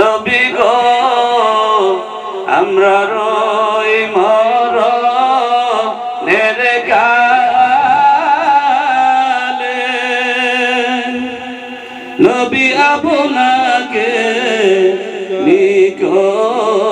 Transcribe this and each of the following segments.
নবী গো আমরা রই মর নেরে গালে। নবী আপনাকে নিকটে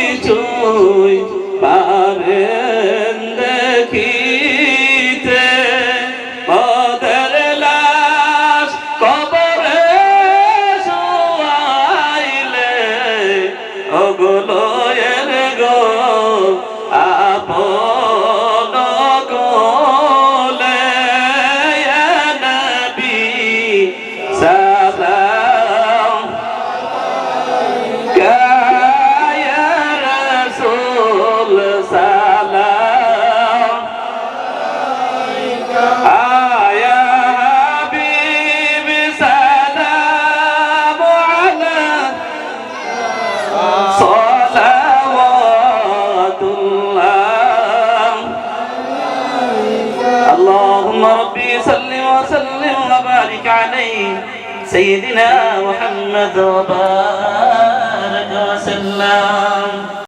Hello. اللهم ربي صل وسلم وبارك عليه سيدنا محمد وبارك وسلم.